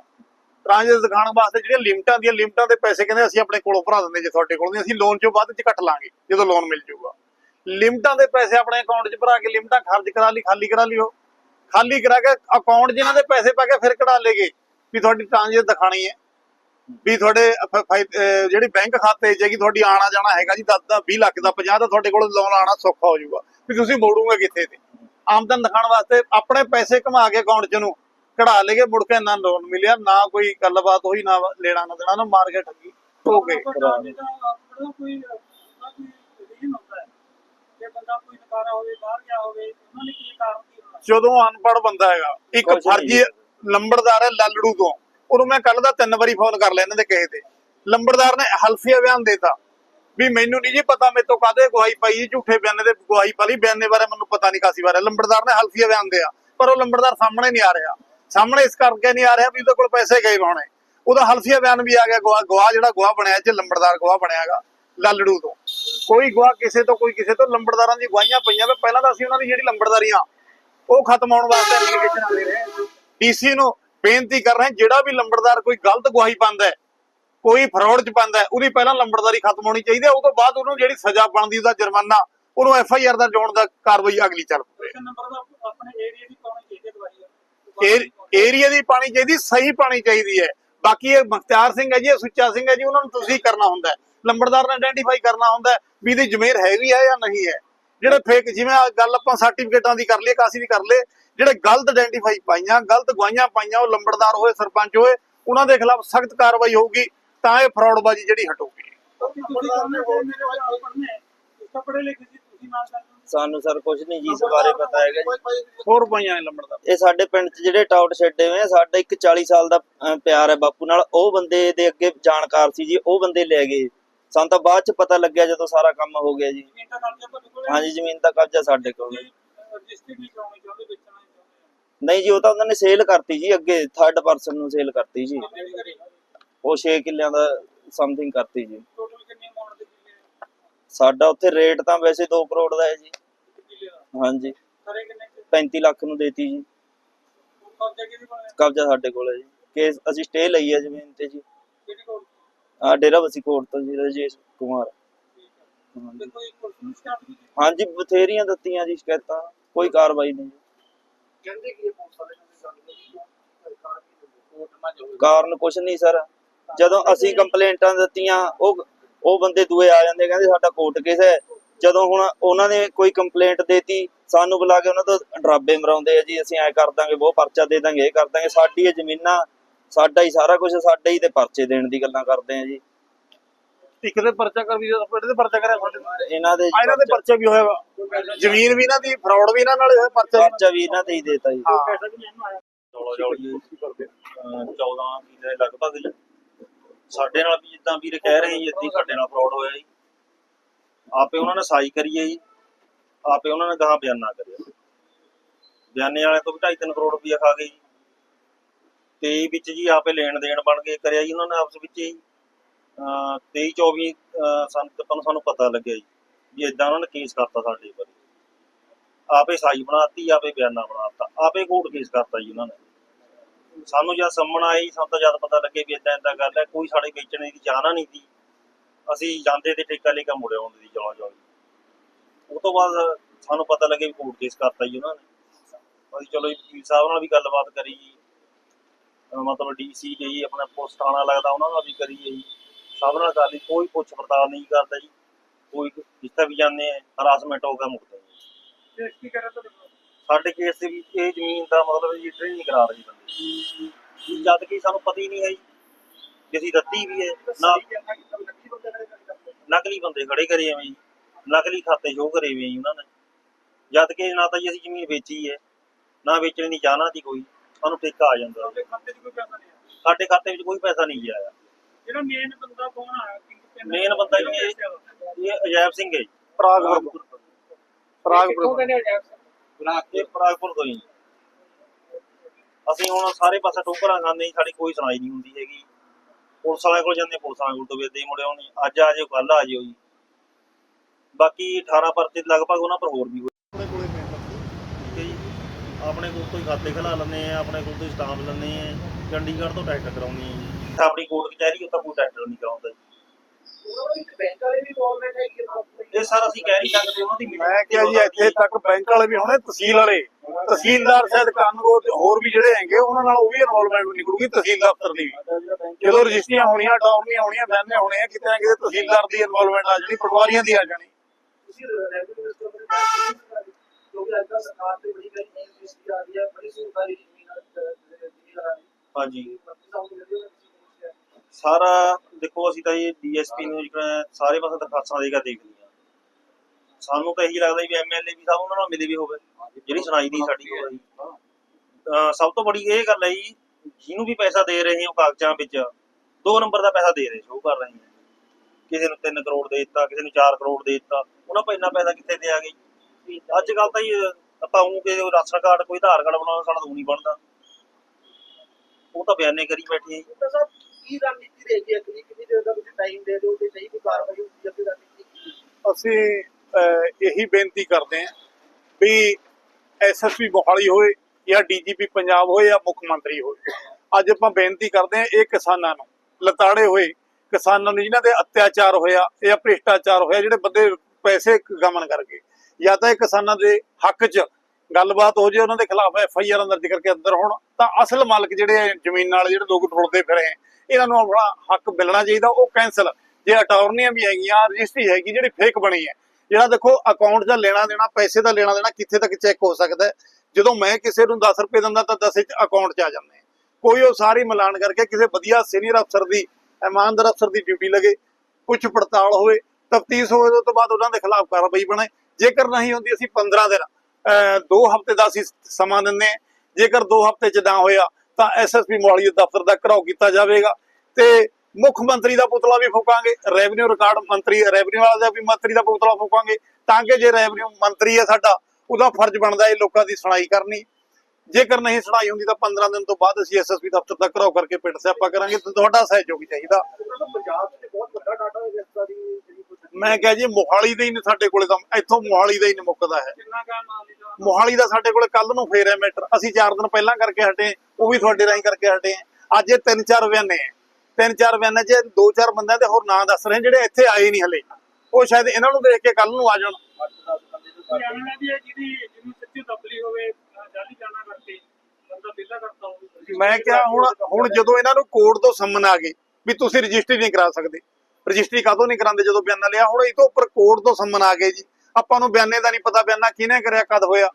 ਟ੍ਰਾਂਜੈਕਸ਼ਨ ਦਿਖਾਉਣ ਵਾਸਤੇ ਜਿਹੜੀਆਂ ਲਿਮਟਾਂ ਦੀਆਂ ਲਿਮਟਾਂ ਦੇ ਪੈਸੇ ਕਹਿੰਦੇ ਅਸੀਂ ਆਪਣੇ ਕੋਲੋਂ ਭਰਾ ਦਿੰਦੇ ਜੇ ਤੁਹਾਡੇ ਕੋਲ ਨਹੀਂ, ਅਸੀਂ ਲੋਨ 'ਚੋਂ ਬਾਅਦ 'ਚ ਕੱਟ ਲਾਂਗੇ, ਜਦੋਂ ਲੋਨ ਮਿਲ ਜਾਊਗਾ। ਲਿਮਟਾਂ ਦੇ ਪੈਸੇ ਆਪਣੇ ਅਕਾਊਂਟ 'ਚ ਭਰਾ ਕੇ ਲਿਮਟਾਂ ਖਰਚ ਕਰਾ ਲਈ, ਖਾਲੀ ਕਰਾ ਲਈ ਖਾਲੀ ਕਰਾ ਕੇ ਅਕਾਊਂਟ ਜਿਨ੍ਹਾਂ ਦੇ ਪੈਸੇ ਪਾ ਕੇ ਫਿਰ ਕਢਾ ਲੇਗੇ ਵੀ ਤੁਹਾਡੀ ਟ੍ਰਾਂਜੈਕਸ਼ਨ ਦਿਖਾਣੀ ਹੈ। ਵੀ ਤੁਹਾਡੇ ਜਿਹੜੀ ਬੈਂਕ ਖਾਤੇ 'ਚ ਹੈਗੀ, ਤੁਹਾਡੀ ਆਣਾ ਜਾਣਾ ਹੈਗਾ ਜੀ 10 ਦਾ 20 ਲੱਖ ਦਾ 50 ਦਾ ਤੁਹਾਡੇ ਕੋਲ ਲੋਨ ਆਣਾ ਸੌਖਾ ਹੋ ਜਾਊਗਾ। ਵੀ ਤੁਸੀਂ ਮੋੜੂਗੇ ਕਿੱਥੇ ਤੇ? ਆਮਦਨ ਦਿਖਾਉਣ ਵਾਸਤੇ ਆਪਣੇ ਪੈਸੇ ਕਮਾ ਕੇ ਅਕਾਊਂਟ 'ਚ ਨੂੰ ਕਢਾ ਲੇਗੇ ਮੁੜ ਕੇ ਨਾ ਲੋਨ ਮਿਲਿਆ ਨਾ ਕੋਈ ਗੱਲਬਾਤ ਹੋਈ ਨਾ ਲੈਣਾ ਨਾ ਦੇਣਾ ਨਾ ਮਾਰ ਕੇ ਠੱਗੀ ਹੋ ਗਏ ਬੜਾ ਕੋਈ ਉਹਦਾ ਕੋਈ ਰੀਜ਼ਨ ਹੁੰਦਾ ਹੈ ਜੇ ਬੰਦਾ ਕੋਈ ਨਕਾਰਾ ਹੋਵੇ ਬਾਹਰ ਗਿਆ ਹੋਵੇ ਉਹਨਾਂ ਨੇ ਕੀ ਕਾਰਨ ਕੀ ਹੋਣਾ? ਜਦੋਂ ਅਨਪੜ੍ਹ ਬੰਦਾ ਹੈਗਾ ਇੱਕ ਫਰਜੀ ਲੰਬੜਦਾਰ ਹੈ ਲਾਲੜੂ ਤੋਂ। ਉਹਨੂੰ ਮੈਂ ਕੱਲ ਦਾ ਤਿੰਨ ਵਾਰੀ ਫੋਨ ਕਰ ਲਿਆ ਇਹਨਾਂ ਦੇ ਕਹੇ ਤੇ। ਲੰਬੜਦਾਰ ਨੇ ਹਲਫੀਆ ਬਿਆਨ ਦੇਤਾ। ਵੀ ਮੈਨੂੰ ਨਹੀਂ ਜੀ ਪਤਾ ਮੇਰੇ ਤੋਂ ਕਾਦੇ ਗਵਾਹੀ ਪਾਈ ਝੂਠੇ ਬਿਆਨੇ ਦੇ ਗਵਾਹੀ ਲਈ, ਬਿਆਨੇ ਬਾਰੇ ਮੈਨੂੰ ਪਤਾ ਨਹੀਂ ਕਾਸੀ ਬਾਰੇ। ਲੰਬੜਦਾਰ ਨੇ ਹਲਫੀਆ ਬਿਆਨ ਦਿਆ, ਪਰ ਉਹ ਲੰਬੜਦਾਰ ਸਾਹਮਣੇ ਨਹੀਂ ਆ ਰਿਹਾ। ਸਾਹਮਣੇ ਇਸ ਕਰਕੇ ਨਹੀਂ ਆ ਰਿਹਾ ਵੀ ਉਹਦੇ ਕੋਲ ਪੈਸੇ ਗਏ ਹੋਣੇ ਉਹਦਾ ਹਲਫੀਆ ਬਿਆਨ ਵੀ ਆ ਗਿਆ, ਗਵਾਹ ਗਵਾਹ ਜਿਹੜਾ ਗਵਾਹ ਬਣਿਆ ਚ ਲੰਬੜਦਾਰ ਗਵਾਹ ਬਣਿਆਗਾ ਲਾਲੜੂ ਤੋਂ। ਕੋਈ ਗਵਾਹ ਕਿਸੇ ਤੋਂ, ਕੋਈ ਕਿਸੇ ਤੋਂ, ਲੰਬੜਦਾਰਾਂ ਦੀ ਗਵਾਹੀਆਂ ਪਈਆਂ ਵੇ ਪਹਿਲਾਂ ਤਾਂ ਅਸੀਂ ਉਹਨਾਂ ਦੀ ਜਿਹੜੀ ਲੰਬੜਦਾਰੀਆਂ, ਉਹ ਖਤਮ ਹੋਣ ਵਾਸਤੇ ਐਪਲੀਕੇਸ਼ਨ ਦੇ ਰਹੇ। ਡੀਸੀ ਨੂੰ ਬੇਨਤੀ ਕਰ ਰਹੇ ਜਿਹੜਾ ਵੀ ਲੰਬੜਦਾਰ ਕੋਈ ਗਲਤ ਗਵਾਹੀ ਪਾਉਂਦਾ ਹੈ ਕੋਈ ਫਰਾਡ ਚ ਪਾਉਂਦਾ ਹੈ ਉਹਦੀ ਪਹਿਲਾਂ ਲੰਬੜਦਾਰੀ ਖਤਮ ਹੋਣੀ ਚਾਹੀਦੀ ਹੈ ਉਹ ਤੋਂ ਬਾਅਦ ਉਹਨੂੰ ਜਿਹੜੀ ਸਜ਼ਾ ਬਣਦੀ ਉਹਦਾ ਜੁਰਮਾਨਾ ਉਹਨੂੰ ਐਫ ਆਈ ਆਰ ਦਾ ਜੋਣ ਦਾ ਕਾਰਵਾਈ ਅਗਲੀ ਚੱਲ ਪਵੇ ਸਟੇਸ਼ਨ ਨੰਬਰ ਦਾ ਆਪਣੇ ਏਰੀਆ ਦੀ ਪਾਉਣੀ ਚਾਹੀਦੀ ਹੈ ਦਵਾਈ ਏਰ- ਏਰੀਆ ਦੀ ਪਾਣੀ ਚਾਹੀਦੀ ਸਹੀ ਪਾਣੀ ਚਾਹੀਦੀ ਹੈ। ਬਾਕੀ ਇਹ ਮੁਖਤਿਆਰ ਸਿੰਘ ਹੈ ਜੀ ਇਹ ਸੁੱਚਾ ਸਿੰਘ ਹੈ ਜੀ ਉਹਨਾਂ ਨੂੰ ਤੁਸੀਂ ਕਰਨਾ ਹੁੰਦਾ ਹੈ। ਲੰਬੜਦਾਰ ਨੇ ਆਇਡੈਂਟੀਫਾਈ ਕਰਨਾ ਹੁੰਦਾ ਹੈ ਵੀ ਇਹਦੀ ਜ਼ਮੀਰ ਹੈਗੀ ਹੈ ਜਾਂ ਨਹੀਂ ਹੈ। ਜਿਹੜੇ ਫੇਕ ਜਿਵੇਂ ਗੱਲ ਆਪਾਂ ਸਰਟੀਫਿਕੇਟਾਂ ਦੀ ਕਰ ਲਈ ਕਾਸੀ ਦੀ ਕਰ ਲਏ ਜਿਹੜੇ ਗਲਤ ਆਇਡੈਂਟੀਫਾਈ ਪਾਈਆਂ ਗਲਤ ਗਵਾਹੀਆਂ ਪਾਈਆਂ ਉਹ ਲੰਬੜਦਾਰ ਹੋਏ ਸਰਪੰਚ ਹੋਏ ਉਹਨਾਂ ਦੇ ਖਿਲਾਫ ਸਖਤ ਕਾਰਵਾਈ ਹੋਊਗੀ। ਤਾਂ ਇਹ ਫਰਾਡਬਾਜ਼ੀ ਜਿਹੜੀ ਹਟੂਗੀ। ਸਾਨੂੰ ਸਰ ਕੁਝ ਨਹੀਂ ਜੀ ਇਸ ਬਾਰੇ ਪਤਾ ਹੈਗਾ ਜੀ। ਹੋਰ ਪਾਈਆਂ ਇਹ ਲੰਬੜਦਾਰ ਇਹ ਸਾਡੇ ਪਿੰਡ 'ਚ ਜਿਹੜੇ ਟਾਊਟ ਛੱਡੇ ਹੋਏ ਆ ਸਾਡਾ ਇੱਕ 40 ਸਾਲ ਦਾ ਪਿਆਰ ਹੈ ਬਾਪੂ ਨਾਲ। ਉਹ ਬੰਦੇ ਦੇ ਅੱਗੇ ਜਾਣਕਾਰ ਸੀ ਜੀ ਉਹ ਬੰਦੇ ਲੈ ਗਏ। ਸਾਨੂੰ ਤਾਂ ਬਾਅਦ 'ਚ ਪਤਾ ਲੱਗਿਆ ਜਦੋਂ ਸਾਰਾ ਕੰਮ ਹੋ ਗਿਆ ਜੀ। ਦਾ ਹਾਂਜੀ ਜ਼ਮੀਨ ਦਾ ਕਬਜ਼ਾ ਸਾਡੇ ਕੋਲ ਹੈ ਨਹੀਂ ਜੀ ਉਹ ਤਾਂ ਉਹਨਾਂ ਨੇ ਸੇਲ ਕਰਤੀ ਜੀ ਅੱਗੇ ਥਰਡ ਪਰਸਨ ਨੂੰ ਸੇਲ ਕਰਤੀ ਜੀ। ਦੀ ਉਹ 6 ਕਿੱਲਿਆਂ ਦਾ ਸਮਥਿੰਗ ਕਰਤੀ ਜੀ। ਟੋਟਲ ਕਿੰਨੀ ਅਮਾਉਂਟ ਦੇ ਕਿੱਲੇ ਸਾਡਾ ਉੱਥੇ ਰੇਟ ਤਾਂ ਵੈਸੇ 2 ਕਰੋੜ ਦਾ ਹੈ ਜੀ। ਹਾਂਜੀ। ਕਰੇ ਕਿੰਨੇ ਚ 35 ਲੱਖ ਨੂੰ ਦੇਤੀ ਜੀ। ਕਬਜ਼ਾ ਸਾਡੇ ਕੋਲ ਹੈ ਜੀ। ਕੇਸ ਅਸੀਂ ਸਟੇ ਲਈ ਹੈ ਜ਼ਮੀਨ ਤੇ ਜੀ। ਕੋਲ ਆ ਡੇਰਾ ਬਸੀ ਕੋਟ ਤੋਂ ਜੀ ਰਜੇਸ਼ ਕੁਮਾਰ। ਹਾਂਜੀ। ਬਥੇਰੀਆਂ ਦਿੱਤੀਆਂ ਜੀ ਸ਼ਿਕਾਇਤਾਂ। ਕੋਈ ਕਾਰਵਾਈ ਨਹੀਂ। ਕਹਿੰਦੇ ਕਿ ਇਹ ਪੁਲਿਸ ਵਾਲੇ ਨੇ ਜੋ ਕਾਰਨ ਕੁਛ ਨਹੀਂ ਸਰ। ਜਦੋਂ ਅਸੀਂ ਕੰਪਲੇਂਟਾਂ ਦਿੱਤੀਆਂ ਉਹ ਉਹ ਬੰਦੇ ਦੂਏ ਆ ਜਾਂਦੇ ਕਹਿੰਦੇ ਸਾਡਾ ਕੋਰਟ ਕੇਸ ਹੈ। ਜਦੋਂ ਹੁਣ ਉਹਨਾਂ ਨੇ ਕੋਈ ਕੰਪਲੇਂਟ ਦੇਤੀ ਸਾਨੂੰ ਬੁਲਾ ਕੇ ਉਹਨਾਂ ਤੋਂ ਡਰਾਬੇ ਮਰਾਉਂਦੇ ਆ ਜੀ ਅਸੀਂ ਐ ਕਰ ਦਾਂਗੇ ਉਹ ਪਰਚਾ ਦੇ ਦਾਂਗੇ ਇਹ ਕਰ ਦਾਂਗੇ। ਸਾਡੀ ਇਹ ਜ਼ਮੀਨਾਂ ਸਾਡਾ ਹੀ ਸਾਰਾ ਕੁਝ ਸਾਡਾ ਹੀ ਤੇ ਪਰਚੇ ਦੇਣ ਦੀ ਗੱਲਾਂ ਕਰਦੇ ਆ ਜੀ। ਇੱਕ ਦੇ ਪਰਚਾ ਕਰ ਵੀ ਪਿੰਡ ਦੇ ਪਰਚਾ ਕਰਿਆ ਨਾਲ। ਇਹਨਾਂ ਦੇ ਇਹਨਾਂ ਦੇ ਪਰਚਾ ਵੀ ਹੋਇਆ ਜ਼ਮੀਨ ਵੀ ਇਹਨਾਂ ਦੀ ਫਰਾਡ ਵੀ ਇਹਨਾਂ ਨਾਲ ਹੀ ਹੋਇਆ ਪਰਚਾ ਪਰਚਾ ਵੀ ਇਹਨਾਂ ਤੇ ਹੀ ਦੇਤਾ ਜੀ। ਹਾਂ। ਪੈਸਾ ਵੀ ਮੈਨੂੰ ਆਇਆ ਚੌਲਾ ਚੌਲੀ ਅਹ 14 ਕਿਲੇ ਲਗਭਗ ਜੀ ਸਾਡੇ ਨਾਲ ਵੀ ਜਿੱਦਾਂ ਵੀਰ ਕਹਿ ਰਹੇ ਜੀ, ਇੱਦਾਂ ਸਾਡੇ ਨਾਲ ਫਰਾਡ ਹੋਇਆ ਜੀ। ਆਪੇ ਉਹਨਾਂ ਨੇ ਸਾਈ ਕਰੀ ਹੈ ਜੀ। ਆਪੇ ਉਹਨਾਂ ਨੇ ਗਾਹਾਂ ਬਿਆਨਾ ਕਰਿਆ। ਬਿਆਨੇ ਵਾਲੇ ਤੋਂ ਵੀ 2.5 ਕਰੋੜ ਰੁਪਇਆ ਖਾ ਗਏ ਜੀ। ਤੇ ਵਿੱਚ ਜੀ ਆਪੇ ਲੈਣ ਦੇਣ ਬਣ ਗਏ, ਕਰਿਆ ਜੀ ਉਹਨਾਂ ਨੇ ਆਪਸ ਵਿੱਚ ਹੀ। ਅਹ 23 24 ਸਾਨੂੰ ਆਪਾਂ ਸਾਨੂੰ ਪਤਾ ਲੱਗਿਆ ਜੀ, ਵੀ ਇਦਾਂ ਉਹਨਾਂ ਨੇ ਕੇਸ ਕਰਤਾ ਸਾਡੇ ਉੱਪਰ। ਆਪੇ ਸਾਈ ਬਣਾਤੀ ਆਪੇ ਬਿਆਨਾ ਬਣਾਤਾ ਆਪੇ ਕੋਰਟ ਕੇਸ ਕਰਤਾ ਜੀ ਉਹਨਾਂ ਨੇ। ਸਾਨੂੰ ਜਦ ਸੰਮਣ ਆਈ, ਸਾਨੂੰ ਤਾਂ ਜਦ ਪਤਾ ਲੱਗੇ ਵੀ ਇਦਾਂ ਇਦਾਂ ਗੱਲ ਹੈ, ਕੋਈ ਸਾਡੇ ਵੇਚਣੇ ਦੀ ਚਾਹਨਾ ਨਹੀਂ ਸੀ। ਅਸੀਂ ਜਾਂਦੇ ਤੇ ਠੇਕਾ ਲੈ ਕੇ ਮੁੜੇ ਆਉਂਦੇ ਸੀ ਜੌਲਾ ਜੌਲੀ ਉਹ ਤੋਂ ਬਾਅਦ ਸਾਨੂੰ ਪਤਾ ਲੱਗੇ ਵੀ ਕੋਰਟ ਕੇਸ ਕਰਤਾ ਜੀ ਉਹਨਾਂ ਨੇ। ਅਸੀਂ ਚਲੋ ਜੀ ਸਾਹਿਬ ਨਾਲ ਵੀ ਗੱਲਬਾਤ ਕਰੀ ਜੀ। ਮਤਲਬ ਡੀਸੀ ਗਈ ਆਪਣਾ ਪੁਲਿਸ ਥਾਣਾ ਲੱਗਦਾ, ਉਹਨਾਂ ਨਾਲ ਵੀ ਕਰੀ ਜੀ। ਸਭ ਨਾਲ ਕਰ ਕੋਈ ਪੁੱਛ ਪੜਤਾਲ ਨਹੀਂ ਕਰਦਾ ਜੀ। ਕੋਈ ਜਿੱਥੇ ਵੀ ਜਾਂਦੇ ਆ, ਹਰਾਸਮੈਂਟ ਹੋ ਗਿਆ ਮੁਕਦੇ ਜੀ ਕੀ ਕਰੇ ਤੁਹਾਡੇ ਸਾਡੇ ਕੇਸ ਦੇ ਵਿੱਚ ਇਹ ਜ਼ਮੀਨ ਦਾ ਮਤਲਬ ਰਜਿਸਟਰੀ ਨਹੀਂ ਕਰਾ ਰਹੀ ਬੰਦੇ। ਜਦ ਕਿ ਸਾਨੂੰ ਪਤਾ ਹੀ ਨਹੀਂ ਹੈ ਜੀ ਕਿ ਅਸੀਂ ਦਿੱਤੀ ਵੀ ਹੈ ਨਾ ਨਕਲੀ ਬੰਦੇ ਖੜੇ ਕਰੇ ਐਵੇਂ ਜੀ ਨਕਲੀ ਖਾਤੇ ਸ਼ੋਅ ਕਰੇ ਐਵੇਂ ਜੀ ਉਹਨਾਂ ਨੇ। ਜਦ ਕਿ ਨਾ ਤਾਂ ਜੀ ਅਸੀਂ ਜ਼ਮੀਨ ਵੇਚੀ ਹੈ ਨਾ ਵੇਚਣ ਦੀ ਚਾਹਨਾ ਦੀ ਕੋਈ ਸਾਨੂੰ ਠੇਕਾ ਆ ਜਾਂਦਾ। ਤੁਹਾਡੇ ਖਾਤੇ 'ਚ ਕੋਈ ਪੈਸਾ ਨਹੀਂ ਆਇਆ। ਸਾਡੇ ਖਾਤੇ ਵਿੱਚ ਕੋਈ ਪੈਸਾ ਨਹੀਂ ਜੀ ਆਇਆ। ਜਿਹੜਾ ਮੇਨ ਬੰਦਾ ਕੌਣ ਆ? Main ਬੰਦਾ ਜੀ ਇਹ- ਇਹ ਅਜੈਬ ਸਿੰਘ ਹੈ ਜੀ। ਪ੍ਰਾਗਪੁਰ। ਪ੍ਰਾਗਪੁਰ। ਤੋਂ ਹੀ ਅਸੀਂ ਹੁਣ ਸਾਰੇ ਪਾਸੇ ਟੋਕਰਾਂ ਖਾਂਦੇ ਜੀ ਸਾਡੀ ਕੋਈ ਸੁਣਾਈ ਨਹੀਂ ਹੁੰਦੀ ਹੈਗੀ। ਪੁਲਿਸ ਵਾਲਿਆਂ ਕੋਲ ਜਾਂਦੇ ਪੁਲਿਸ ਵਾਲਿਆਂ ਕੋਲ ਤੋਂ ਵੇਦੇ ਮੁੜੇ ਆਉਣੇ ਅੱਜ ਆ ਜਿਓ ਕੱਲ ਆ ਜਿਓ ਜੀ। ਬਾਕੀ 18 ਪਰਚੇ ਲਗਭਗ ਉਹਨਾਂ ਪਰ ਹੋਰ ਵੀ ਹੋਏ। ਠੀਕ ਹੈ ਜੀ। ਆਪਣੇ ਕੋਲ ਤੋਂ ਹੀ ਖਾਤੇ ਖਲਾ ਲੈਂਦੇ ਆ ਆਪਣੇ ਕੋਲ ਤੋਂ ਹੀ ਸਟਾਂਪ ਲੈਂਦੇ ਆ ਚੰਡੀਗੜ੍ਹ ਤੋਂ ਟੈਸਟ ਕਰਾਉਂਦੇ ਆ ਜੀ। ਆਪਣੀ ਕੋਰਟ ਕਚਹਿਰੀ ਉੱਥੇ ਕੋਈ ਟੈਸਟ ਨਹੀਂ ਕਰਾਉਂਦਾ ਜੀ। ਇਹ ਸਾਰਾ ਅਸੀਂ ਕਹਿ ਨਹੀਂ ਸਕਦੇ ਉਹਨਾਂ ਦੀ ਮੈਂ ਕਿਹਾ ਜੀ ਇੱਥੇ ਤੱਕ ਬੈਂਕ ਵਾਲੇ ਵੀ ਹੋਣੇ ਤਹਿਸੀਲ ਵਾਲੇ। ਤਹਿਸੀਲਦਾਰ ਸ਼ਾਇਦ ਕਾਨੂੰਗੋ ਹੋਰ ਵੀ ਜਿਹੜੇ ਹੈਗੇ ਉਹਨਾਂ ਨਾਲ ਉਹ ਵੀ ਇਨਵੋਲਵਮੈਂਟ ਨਿਕਲੂਗੀ ਤਹਿਸੀਲ ਦਫ਼ਤਰ ਦੀ ਵੀ। ਜਦੋਂ ਰਜਿਸਟਰੀਆਂ ਹੋਣੀਆਂ ਟਾਉਣੀਆਂ ਹੋਣੀਆਂ ਬੈਨੇ ਹੋਣੇ ਆ ਕਿਤੇ ਨਾ ਕਿਤੇ ਤਹਿਸੀਲਦਾਰ ਦੀ ਇਨਵੋਲਵਮੈਂਟ ਆ ਜਾਣੀ ਪਟਵਾਰੀਆਂ ਦੀ ਆ ਜਾਣੀ। ਹਾਂਜੀ। ਸਾਰਾ ਦੇਖੋ ਅਸੀਂ ਤਾਂ ਇਹ ਡੀਐਸਪੀ ਨੂੰ ਜਿਹੜਾ ਸਾਰੇ ਪਾਸੇ ਦਰਖਾਸਤਾਂ ਦੇਗਾ ਦੇਖ ਲਈਆਂ। ਸਾਨੂੰ ਤਾਂ ਇਹੀ ਲੱਗਦਾ ਵੀ ਐਮਐਲਏ ਵੀ ਸਾਹਿਬ ਉਹਨਾਂ ਨਾਲ ਮਿਲੇ ਵੀ ਹੋਵੇ। ਜਿਹੜੀ ਸੁਣਾਈ ਨਹੀਂ ਸਾਡੀ ਸਭ ਤੋਂ ਬੜੀ ਇਹ ਗੱਲ ਹੈ ਜੀ ਜਿਹਨੂੰ ਵੀ ਪੈਸਾ ਦੇ ਰਹੇ ਹੋ ਕਾਗਜ਼ਾਂ ਵਿੱਚ ਦੋ ਨੰਬਰ ਦਾ ਪੈਸਾ ਦੇ ਰਹੇ ਸ਼ੋ ਕਰ ਰਹੇ ਹੈ। ਕਿਸੇ ਨੂੰ 3 ਕਰੋੜ ਦੇ ਦਿੱਤਾ ਕਿਸੇ ਨੂੰ 4 ਕਰੋੜ ਦੇ ਦਿੱਤਾ ਉਹਨਾਂ ਕੋਲ ਇੰਨਾ ਪੈਸਾ ਕਿੱਥੇ ਦੇ ਆ ਗਈ ਅੱਜ ਕੱਲ ਤਾਂ ਜੀ ਆਪਾਂ ਉਹ ਕਿ ਰਾਸ਼ਨ ਕਾਰਡ ਕੋਈ ਆਧਾਰ ਕਾਰਡ ਬਣਾਉਣਾ ਸਾਡਾ ਤਾਂ ਨਹੀਂ ਬਣਦਾ। ਉਹ ਤਾਂ ਬਿਆਨੇ ਕਰੀ ਬੈਠੇ ਆ ਜੀ। ਕੀ ਰਣਨੀਤੀ ਰਹੇਗੀ? ਅਗਲੀ ਕਿੰਨੀ ਦੇਰ ਦਾ ਤੁਸੀਂ ਟਾਈਮ ਦੇ ਦਿਓ ਤੇ ਨਹੀਂ ਕੋਈ ਕਾਰਵਾਈ ਹੁੰਦੀ ਅੱਗੇ ਰਣਨੀਤੀ ਅਸੀਂ ਇਹੀ ਬੇਨਤੀ ਕਰਦੇ ਹਾਂ ਵੀ ਐਸਐਸਪੀ ਮੋਹਾਲੀ ਹੋਏ ਜਾਂ ਡੀਜੀਪੀ ਪੰਜਾਬ ਹੋਏ ਜਾਂ ਮੁੱਖ ਮੰਤਰੀ ਹੋਏ। ਅੱਜ ਆਪਾਂ ਬੇਨਤੀ ਕਰਦੇ ਹਾਂ ਇਹ ਕਿਸਾਨਾਂ ਨੂੰ, ਲਤਾੜੇ ਹੋਏ ਕਿਸਾਨਾਂ ਨੂੰ, ਜਿਨ੍ਹਾਂ ਦੇ ਅਤਿਆਚਾਰ ਹੋਇਆ ਜਾਂ ਭ੍ਰਿਸ਼ਟਾਚਾਰ ਹੋਇਆ, ਜਿਹੜੇ ਬੰਦੇ ਪੈਸੇ ਗਮਨ ਕਰਕੇ, ਜਾਂ ਤਾਂ ਇਹ ਕਿਸਾਨਾਂ ਦੇ ਹੱਕ 'ਚ ਗੱਲਬਾਤ ਹੋ ਜੇ ਉਹਨਾਂ ਦੇ ਖਿਲਾਫ ਐਫ ਆਈ ਆਰ ਦਰਜ ਕਰਕੇ ਅੰਦਰ ਹੋਣ, ਤਾਂ ਅਸਲ ਮਾਲਕ ਜਿਹੜੇ ਜ਼ਮੀਨ ਵਾਲੇ ਜਿਹੜੇ ਲੋਕ ਟੁੱਟਦੇ ਫਿਰੇ ਇਹਨਾਂ ਨੂੰ ਆਪਣਾ ਹੱਕ ਮਿਲਣਾ ਚਾਹੀਦਾ, ਉਹ ਕੈਂਸਲ ਜੇ ਅਟਾਰਨੀਆਂ ਵੀ ਹੈਗੀਆਂ, ਰਜਿਸਟਰੀ ਹੈਗੀ, ਜਿਹੜੀ ਫੇਕ ਬਣੀ ਹੈ, ਜਿਹੜਾ ਦੇਖੋ ਅਕਾਊਂਟ ਦਾ ਲੈਣਾ ਦੇਣਾ, ਪੈਸੇ ਦਾ ਲੈਣਾ ਦੇਣਾ, ਕਿੱਥੇ ਤੱਕ ਚੈੱਕ ਹੋ ਸਕਦਾ ਜਦੋਂ ਮੈਂ ਕਿਸੇ ਨੂੰ 10 ਰੁਪਏ ਦਿੰਦਾ, ਤਾਂ 10 ਅਕਾਊਂਟ 'ਚ ਆ ਜਾਂਦੇ ਕੋਈ ਉਹ ਸਾਰੀ ਮਿਲਾਨ ਕਰਕੇ ਕਿਸੇ ਵਧੀਆ ਸੀਨੀਅਰ ਅਫਸਰ ਦੀ, ਇਮਾਨਦਾਰ ਅਫਸਰ ਦੀ ਡਿਊਟੀ ਲਗੇ ਪੁੱਛ ਪੜਤਾਲ ਹੋਵੇ, ਤਫਤੀਸ਼ ਹੋਵੇ ਉਸ ਤੋਂ ਬਾਅਦ ਉਹਨਾਂ ਦੇ ਖਿਲਾਫ ਕਾਰਵਾਈ ਬਣੇ। ਜੇਕਰ ਨਹੀਂ ਹੁੰਦੀ, ਅਸੀਂ 15 ਦਿਨ ਅਹ, ਹਫ਼ਤੇ ਦਾ ਅਸੀਂ ਸਮਾਂ ਦਿੰਦੇ ਹਾਂ। ਜੇਕਰ ਦੋ ਹਫ਼ਤੇ ਚ ਨਾ ਹੋਇਆ ਤਾਂ ਐਸਐਸਪੀ ਮੋਹਾਲੀ ਦਫ਼ਤਰ ਦਾ ਘਰਾਓ ਕੀਤਾ ਜਾਵੇਗਾ। ਤੇ ਮੁੱਖ ਮੰਤਰੀ ਦਾ ਪੁਤਲਾ ਵੀ ਫੂਕਾਂਗੇ ਰੈਵਨਿਊ ਰਿਕਾਰਡ ਮੰਤਰੀ ਰੈਵਨਿਊ ਵਾਲਾ ਵੀ ਮੰਤਰੀ ਦਾ ਪੁਤਲਾ ਫੂਕਾਂਗੇ ਤਾਂ ਕਿ ਜੇ ਰੈਵਨਿਊ ਮੰਤਰੀ ਹੈ ਸਾਡਾ ਉਹਦਾ ਫਰਜ਼ ਬਣਦਾ ਹੈ ਲੋਕਾਂ ਦੀ ਸੁਣਾਈ ਕਰਨੀ। ਜੇਕਰ ਨਹੀਂ ਸੁਣਾਈ ਹੁੰਦੀ ਤਾਂ 15 ਦਿਨ ਤੋਂ ਬਾਅਦ ਅਸੀਂ ਐਸਐਸਪੀ ਦਫ਼ਤਰ ਦਾ ਘਰਾਓ ਕਰਕੇ ਪਿੰਡ ਸਿਆਪਾ ਕਰਾਂਗੇ ਤੇ ਤੁਹਾਡਾ ਸਹਿਯੋਗ ਚਾਹੀਦਾ। ਪੰਜਾਬ 'ਚ ਬਹੁਤ ਵੱਡਾ ਡਾਟਾ ਹੈ ਇਸ ਤਰ੍ਹਾਂ ਦੀ ਮੈਂ ਕਿਹਾ ਜੀ ਮੋਹਾਲੀ ਦਾ ਹੀ ਨਹੀਂ ਸਾਡੇ ਕੋਲੇ ਤਾਂ ਇੱਥੋਂ ਮੋਹਾਲੀ ਦਾ ਹੀ ਨਹੀਂ ਮੁੱਕਦਾ ਹੈ ਕਿੰਨਾ ਮੋਹਾਲੀ ਦਾ ਸਾਡੇ ਕੋਲੇ ਕੱਲ ਨੂੰ ਫੇਰ ਹੈ ਮੈਟਰ। ਅਸੀਂ 4 ਦਿਨ ਪਹਿਲਾਂ ਕਰਕੇ ਹਟੇ ਉਹ ਵੀ ਤੁਹਾਡੇ ਰਾਹੀਂ ਕਰਕੇ ਹਟੇ। ਅੱਜ ਇਹ ਤਿੰਨ ਚਾਰ ਬਿਆਨੇ ਹੈ ਤਿੰਨ ਚਾਰ ਬਿਆਨਾਂ 'ਚ ਦੋ ਚਾਰ ਬੰਦਿਆਂ ਦੇ ਹੋਰ ਨਾਂ ਦੱਸ ਰਹੇ ਜਿਹੜੇ ਇੱਥੇ ਆਏ ਨਹੀਂ ਹਲੇ। ਉਹ ਸ਼ਾਇਦ ਇਹਨਾਂ ਨੂੰ ਦੇਖ ਕੇ ਕੱਲ ਨੂੰ ਆ ਜਾਣ। ਮੈਂ ਕਿਹਾ ਹੁਣ ਹੁਣ ਜਦੋਂ ਇਹਨਾਂ ਨੂੰ ਕੋਰਟ ਤੋਂ ਸੰਮਨ ਆ ਗਏ ਵੀ ਤੁਸੀਂ ਰਜਿਸਟਰੀ ਨਹੀਂ ਕਰਾ ਸਕਦੇ। ਰਜਿਸਟਰੀ ਕਾਹਤੋਂ ਨਹੀਂ ਕਰਾਉਂਦੇ ਜਦੋਂ ਬਿਆਨਾ ਲਿਆ? ਹੁਣ ਇਹ ਤੋਂ ਉੱਪਰ ਕੋਰਟ ਤੋਂ ਸੰਮਨ ਆ ਗਏ ਜੀ। ਆਪਾਂ ਨੂੰ ਬਿਆਨੇ ਦਾ ਨਹੀਂ ਪਤਾ ਬਿਆਨਾ ਕਿਹਨੇ ਕਰਿਆ, ਕਦ ਹੋਇਆ।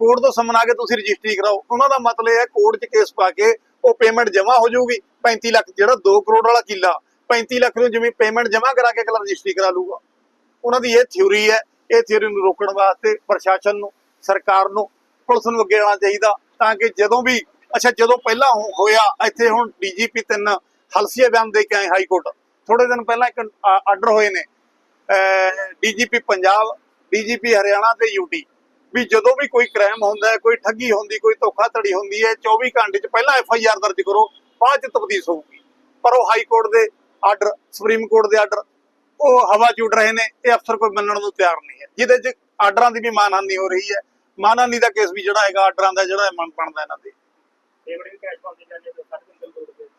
ਕੋਰਟ ਤੋਂ ਸੰਮਨ ਆ ਕੇ ਤੁਸੀਂ ਰਜਿਸਟਰੀ ਕਰਾਓ। ਉਹਨਾਂ ਦਾ ਮਤਲਬ ਇਹ ਹੈ ਕੋਰਟ 'ਚ ਕੇਸ ਪਾ ਕੇ ਉਹ ਪੇਮੈਂਟ ਜਮ੍ਹਾਂ ਹੋ ਜਾਊਗੀ। 35 ਲੱਖ ਜਿਹੜਾ 2 ਕਰੋੜ ਵਾਲਾ ਕਿੱਲਾ 35 ਲੱਖ ਨੂੰ ਜਿਵੇਂ ਪੇਮੈਂਟ ਜਮ੍ਹਾਂ ਕਰਾ ਕੇ ਅਗਲਾ ਰਜਿਸਟਰੀ ਕਰਾ ਲੂਗਾ ਉਹਨਾਂ ਦੀ ਇਹ ਥਿਊਰੀ ਹੈ। ਇਹ ਥਿਊਰੀ ਨੂੰ ਰੋਕਣ ਵਾਸਤੇ ਪ੍ਰਸ਼ਾਸਨ ਨੂੰ, ਸਰਕਾਰ ਨੂੰ, ਪੁਲਿਸ ਨੂੰ ਅੱਗੇ ਆਉਣਾ ਚਾਹੀਦਾ ਤਾਂ ਕਿ ਜਦੋਂ ਵੀ, ਅੱਛਾ ਜਦੋਂ ਪਹਿਲਾਂ ਹੋਇਆ, ਇੱਥੇ ਹੁਣ ਡੀਜੀਪੀ ਤਿੰਨ ਹਲਸੀਆ ਬਿਆਨ ਦੇ ਕੇ ਆਏ ਹਾਈ ਕੋਰਟ। ਥੋੜੇ ਦਿਨ ਪਹਿਲਾਂ ਇੱਕ ਆਰਡਰ ਹੋਏ ਨੇ। ਡੀਜੀਪੀ ਪੰਜਾਬ ਡੀਜੀਪੀ ਹਰਿਆਣਾ ਤੇ ਯੂਟੀ ਵੀ ਜਦੋਂ ਵੀ ਕੋਈ ਕ੍ਰਾਈਮ ਹੁੰਦਾ ਹੈ, ਕੋਈ ਠੱਗੀ ਹੁੰਦੀ, ਕੋਈ ਧੋਖਾਧੜੀ ਹੁੰਦੀ ਹੈ 24 ਘੰਟੇ ਚ ਪਹਿਲਾਂ ਐਫ ਆਈ ਆਰ ਦਰਜ ਕਰੋ, ਬਾਅਦ ਚ ਤਫਤੀਸ਼ ਹੋਊਗੀ। ਪਰ ਉਹ ਹਾਈ ਕੋਰਟ ਦੇ ਆਰਡਰ ਸੁਪਰੀਮ ਕੋਰਟ ਦੇ ਆਰਡਰ ਉਹ ਹਵਾ ਚ ਉੱਡ ਰਹੇ ਨੇ, ਇਹ ਅਫਸਰ ਕੋਈ ਮੰਨਣ ਨੂੰ ਤਿਆਰ ਨਹੀਂ ਹੈ। ਜਿਹਦੇ ਚ ਆਰਡਰਾਂ ਦੀ ਵੀ ਮਾਨਹਾਨੀ ਹੋ ਰਹੀ ਹੈ। ਮਾਨਹਾਨੀ ਦਾ ਕੇਸ ਵੀ ਜਿਹੜਾ ਹੈਗਾ ਆਰਡਰਾਂ ਦਾ ਜਿਹੜਾ ਬਣਦਾ ਇਹਨਾਂ ਦੇ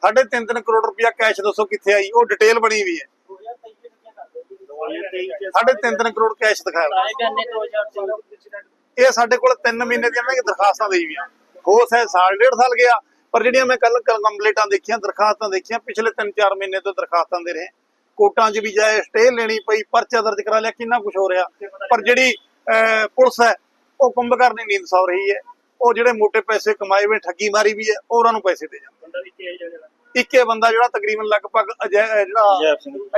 ਪੇਮੈਂਟ ਸਾਢੇ ਤਿੰਨ ਤਿੰਨ ਕਰੋੜ ਰੁਪਇਆ ਕੈਸ਼ ਦੱਸੋ ਕਿੱਥੇ ਆਈ? ਉਹ ਡਿਟੇਲ ਬਣੀ ਹੋਈ ਹੈ। 2023 ਤਿੰਨ ਕਰੋੜ ਕੈਸ਼ ਦਿਖਾਇਆ। ਇਹ ਸਾਡੇ ਕੋਲ 3 ਮਹੀਨੇ ਦੀਆਂ ਨਾ ਦਰਖਾਸਤਾਂ ਦੇਈ ਵੀਆਂ ਹੋ ਸੇ ਸਾਲ, ਡੇਢ ਸਾਲ ਗਿਆ। ਪਰ ਜਿਹੜੀਆਂ ਮੈਂ ਕੱਲ ਕੰਪਲੀਟਾਂ ਦੇਖੀਆਂ, ਦਰਖਾਸਤਾਂ ਦੇਖੀਆਂ, ਪਿਛਲੇ 3-4 ਮਹੀਨੇ ਤੋਂ ਦਰਖਾਸਤਾਂ ਦੇ ਰਹੇ। ਕੋਰਟਾਂ 'ਚ ਵੀ ਜਾਏ ਸਟੇ ਲੈਣੀ ਪਈ, ਪਰਚਾ ਦਰਜ ਕਰਾ ਲਿਆ, ਕਿੰਨਾ ਕੁਝ ਹੋ ਰਿਹਾ। ਪਰ ਜਿਹੜੀ ਪੁਲਿਸ ਹੈ, ਉਹ ਕੁੰਭਕਾਰ ਕੁੰਭਕਰਨੀ ਨੀਂਦ ਸੌ ਰਹੀ ਹੈ। ਉਹ ਜਿਹੜੇ ਮੋٹے ਪੈਸੇ ਕਮਾਏ ਹੋਏ, ਠੱਗੀ ਮਾਰੀ ਵੀ ਹੈ, ਉਹ ਉਹਨਾਂ ਨੂੰ ਪੈਸੇ ਦੇ ਜਾਂਦੇ। ਇੱਕੇ ਬੰਦਾ ਜਿਹੜਾ ਤਕਰੀਬਨ ਲਗਭਗ ਅਜੈ ਜਿਹੜਾ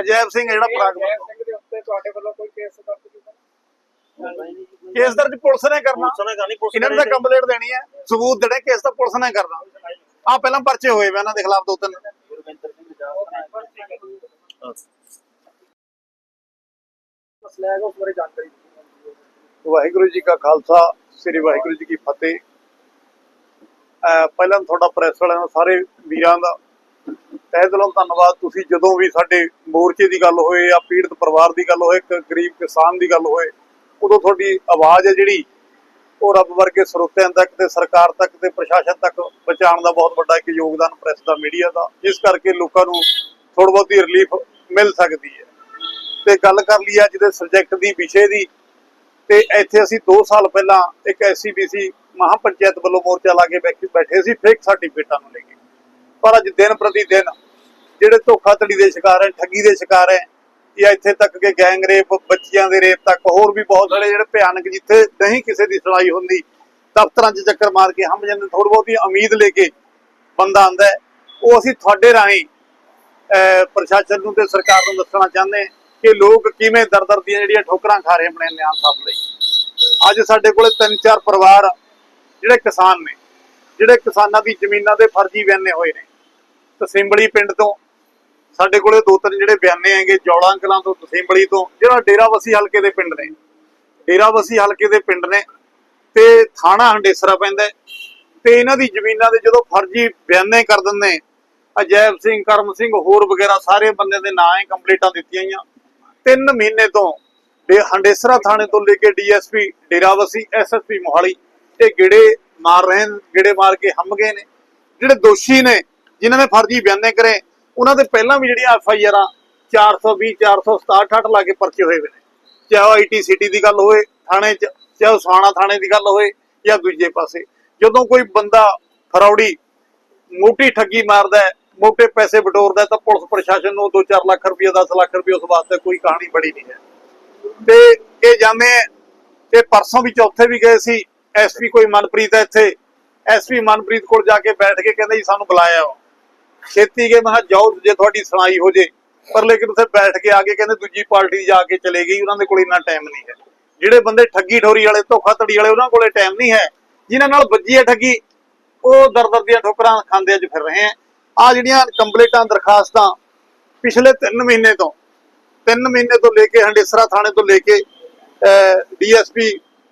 ਅਜੈਬ ਸਿੰਘ। ਜਿਹੜਾ ਪ੍ਰਾਗ ਸਿੰਘ ਦੇ ਉੱਤੇ ਤੁਹਾਡੇ ਵੱਲੋਂ ਕੋਈ ਕੇਸ ਦਰਜ ਕੀਤਾ ਕੇਸ ਦਰਜ ਪੁਲਿਸ ਨੇ ਕਰਨਾ। ਪੁਲਿਸ ਨੇ ਕਰਨੀ ਪੁਲਿਸ ਇਹਨਾਂ ਨੂੰ ਕੰਪਲੇਂਟ ਦੇਣੀ ਹੈ। ਸਬੂਤ ਦੇਣੇ ਕੇਸ ਤਾਂ ਪੁਲਿਸ ਨੇ ਕਰਨਾ। ਆ ਪਹਿਲਾਂ ਪਰਚੇ ਹੋਏ ਵੇ ਇਹਨਾਂ ਦੇ ਖਿਲਾਫ ਦੋ ਤਿੰਨ। ਵਾਹਿਗੁਰੂ ਜੀ ਕਾ ਖਾਲਸਾ ਸ੍ਰੀ ਵਾਹਿਗੁਰੂ ਜੀ ਕੀ ਫਤਿਹ। ਪਹਿਲਾਂ ਤੁਹਾਡਾ ਪ੍ਰੈਸ ਵਾਲਿਆਂ ਦਾ ਸਾਰੇ ਵੀਰਾਂ ਦਾ ਤਹਿ ਦਿਲੋਂ ਧੰਨਵਾਦ। ਤੁਸੀਂ ਜਦੋਂ ਵੀ ਸਾਡੇ ਮੋਰਚੇ ਦੀ ਗੱਲ ਹੋਏ ਜਾਂ ਪੀੜਤ ਪਰਿਵਾਰ ਦੀ ਗੱਲ ਹੋਏ ਗਰੀਬ ਕਿਸਾਨ ਦੀ ਗੱਲ ਹੋਏ, ਉਦੋਂ ਤੁਹਾਡੀ ਆਵਾਜ਼ ਹੈ ਜਿਹੜੀ, ਉਹ ਰੱਬ ਵਰਗੇ ਸਰੋਤਿਆਂ ਤੱਕ ਤੇ ਸਰਕਾਰ ਤੱਕ ਤੇ ਪ੍ਰਸ਼ਾਸਨ ਤੱਕ ਪਹੁੰਚਾਉਣ ਦਾ ਬਹੁਤ ਵੱਡਾ ਇੱਕ ਯੋਗਦਾਨ ਪ੍ਰੈਸ ਦਾ, ਮੀਡੀਆ ਦਾ। ਜਿਸ ਕਰਕੇ ਲੋਕਾਂ ਨੂੰ ਥੋੜੀ ਬਹੁਤੀ ਰਿਲੀਫ ਮਿਲ ਸਕਦੀ ਹੈ। ਤੇ ਗੱਲ ਕਰ ਲਈ ਅੱਜ ਦੇ ਸਬਜੈਕਟ ਦੀ, ਵਿਸ਼ੇ ਦੀ, ਤੇ ਇੱਥੇ ਅਸੀਂ 2 ਸਾਲ ਪਹਿਲਾਂ ਇੱਕ ਐਸਸੀਬੀਸੀ ਮਹਾਪੰਚਾਇਤ ਵੱਲੋਂ ਮੋਰਚਾ ਲਾ ਕੇ ਬੈਠੇ ਬੈਠੇ ਸੀ, ਫੇਕ ਸਰਟੀਫਿਕੇਟਾਂ ਨੂੰ ਲੈ ਕੇ। ਪਰ ਅੱਜ ਦਿਨ ਪ੍ਰਤੀ ਦਿਨ ਜਿਹੜੇ ਧੋਖਾਧੜੀ ਦੇ ਸ਼ਿਕਾਰ ਹੈ, ਠੱਗੀ ਦੇ ਸ਼ਿਕਾਰ ਹੈ ਜਾਂ ਇੱਥੇ ਤੱਕ ਕਿ ਗੈਂਗ ਰੇਪ, ਬੱਚਿਆਂ ਦੇ ਰੇਪ ਤੱਕ ਹੋਰ ਵੀ ਬਹੁਤ ਸਾਰੇ ਜਿਹੜੇ ਭਿਆਨਕ ਜਿੱਥੇ ਨਹੀਂ ਕਿਸੇ ਦੀ ਸੁਣਾਈ ਹੁੰਦੀ, ਦਫ਼ਤਰਾਂ 'ਚ ਚੱਕਰ ਮਾਰ ਕੇ ਹਮ ਜਾਂਦੇ ਥੋੜੀ ਬਹੁਤੀ ਉਮੀਦ ਲੈ ਕੇ ਬੰਦਾ ਆਂਦਾ ਹੈ। ਉਹ ਅਸੀਂ ਤੁਹਾਡੇ ਰਾਹੀਂ ਪ੍ਰਸ਼ਾਸਨ ਨੂੰ ਤੇ ਸਰਕਾਰ ਨੂੰ ਦੱਸਣਾ ਚਾਹੁੰਦੇ ਹਾਂ ਕਿ ਲੋਕ ਕਿਵੇਂ ਦਰ ਦਰ ਦੀਆਂ ਜਿਹੜੀਆਂ ਠੋਕਰਾਂ ਖਾ ਰਹੇ ਆਪਣੇ ਨਿਆਂ ਸਾਫ਼ ਲਈ। ਅੱਜ ਸਾਡੇ ਕੋਲੇ ਤਿੰਨ ਚਾਰ ਪਰਿਵਾਰ, ਜਿਹੜੇ ਕਿਸਾਨ ਨੇ, ਜਿਹੜੇ ਕਿਸਾਨਾਂ ਦੀ ਜ਼ਮੀਨਾਂ ਦੇ ਫਰਜ਼ੀ ਬਿਆਨੇ ਹੋਏ ਨੇ। ਤਸਿੰਬਲੀ ਪਿੰਡ ਤੋਂ। ਸਾਡੇ ਕੋਲੇ ਦੋ ਤਿੰਨ ਜਿਹੜੇ ਬਿਆਨੇ ਹੈਗੇ ਜੌਲਾਂ ਕਲਾਂ ਤੋਂ, ਤਸਿੰਬਲੀ ਤੋਂ, ਜਿਹੜਾ ਡੇਰਾਵਸੀ ਹਲਕੇ ਦੇ ਪਿੰਡ ਨੇ। ਡੇਰਾਵਸੀ ਹਲਕੇ ਦੇ ਪਿੰਡ ਨੇ ਤੇ ਥਾਣਾ ਹੰਡੇਸਰਾ ਪੈਂਦਾ ਤੇ ਇਹਨਾਂ ਦੀ ਜ਼ਮੀਨਾਂ ਦੇ ਜਦੋਂ ਫਰਜ਼ੀ ਬਿਆਨੇ ਕਰ ਦਿੰਦੇ ਅਜੈਬ ਸਿੰਘ, ਕਰਮ ਸਿੰਘ, ਹੋਰ ਵਗੈਰਾ ਸਾਰੇ ਬੰਦੇ ਦੇ ਨਾਂ ਹੀ ਕੰਪਲੀਟਾਂ ਦਿੱਤੀਆਂ ਗਈਆਂ ਤਿੰਨ ਮਹੀਨੇ ਤੋਂ ਹੰਡੇਸਰਾ ਥਾਣੇ ਤੋਂ ਲੈ ਕੇ ਡੀਐਸਪੀ ਡੇਰਾਵਸੀ ਐਸਐਸਪੀ ਮੋਹਾਲੀ, ਇਹ ਗੇੜੇ ਮਾਰ ਰਹੇ ਗੇੜੇ ਮਾਰ ਕੇ ਹੰਮ ਗਏ ਨੇ। ਜਿਹੜੇ ਦੋਸ਼ੀ ਨੇ ਜਿਨ੍ਹਾਂ ਨੇ ਫਰਜ਼ੀ ਬਿਆਨੇ ਕਰੇ, ਉਹਨਾਂ ਦੇ ਪਹਿਲਾਂ ਵੀ ਜਿਹੜੀਆਂ ਐਫ ਆਈ ਆਰਾਂ 420 467 8 ਲਾ ਕੇ ਪਰਚੇ ਹੋਏ ਨੇ। ਚਾਹੇ ਆਈਟੀ ਸਿਟੀ ਦੀ ਗੱਲ ਹੋਏ ਥਾਣੇ 'ਚ, ਚਾਹੇ ਉਹ ਥਾਣੇ ਦੀ ਗੱਲ ਹੋਏ ਜਾਂ ਦੂਜੇ ਪਾਸੇ। ਜਦੋਂ ਕੋਈ ਬੰਦਾ ਫਰੌੜੀ ਮੋਟੀ ਠੱਗੀ ਮਾਰਦਾ ਹੈ, ਮੋਟੇ ਪੈਸੇ ਬਟੋਰਦਾ ਤਾਂ ਪੁਲਿਸ ਪ੍ਰਸ਼ਾਸਨ ਨੂੰ 2-4 ਲੱਖ ਰੁਪਏ 10 ਲੱਖ ਰੁਪਏ ਉਸ ਵਾਸਤੇ ਕੋਈ ਕਹਾਣੀ ਬੜੀ ਨਹੀਂ ਹੈ। ਤੇ ਇਹ ਜਾਂਦੇ ਇਹ ਪਰਸੋਂ ਵੀ ਚੌਥੇ ਵੀ ਗਏ ਸੀ ਐਸਪੀ ਕੋਈ ਮਨਪ੍ਰੀਤ ਹੈ ਇੱਥੇ। ਐਸਪੀ ਮਨਪ੍ਰੀਤ ਕੋਲ ਜਾ ਕੇ ਬੈਠ ਕੇ ਕਹਿੰਦੇ ਜੀ, ਸਾਨੂੰ ਬੁਲਾਇਆ ਛੇਤੀ ਕੇ ਮੈਂ ਕਿਹਾ ਜਾਓ, ਜੇ ਤੁਹਾਡੀ ਸੁਣਾਈ ਹੋ ਜੇ। ਪਰ ਲੇਕਿਨ ਉੱਥੇ ਬੈਠ ਕੇ ਆ ਕੇ ਕਹਿੰਦੇ ਦੂਜੀ ਪਾਰਟੀ ਜਾ ਕੇ ਚਲੇ ਗਈ, ਉਹਨਾਂ ਦੇ ਕੋਲ ਇੰਨਾ ਟਾਈਮ ਨਹੀਂ ਹੈ। ਜਿਹੜੇ ਬੰਦੇ ਠੱਗੀ ਠੋਰੀ ਵਾਲੇ, ਧੋਖਾਧੜੀ ਵਾਲੇ, ਉਹਨਾਂ ਕੋਲੇ ਟਾਈਮ ਨਹੀਂ ਹੈ। ਜਿਨ੍ਹਾਂ ਨਾਲ ਵੱਜੀ ਹੈ ਠੱਗੀ, ਉਹ ਦਰ ਦੀਆਂ ਠੋਕਰਾਂ ਖਾਂਦੇ ਅੱਜ ਫਿਰ ਰਹੇ ਆ ਆ ਜਿਹੜੀਆਂ ਕੰਪਲੀਟਾਂ, ਦਰਖਾਸਤਾਂ, ਪਿਛਲੇ 3 ਮਹੀਨੇ ਤੋਂ 3 ਮਹੀਨੇ ਤੋਂ ਲੈ ਕੇ, ਹੰਡੇਸਰਾ ਥਾਣੇ ਤੋਂ ਲੈ ਕੇ ਡੀਐਸਪੀ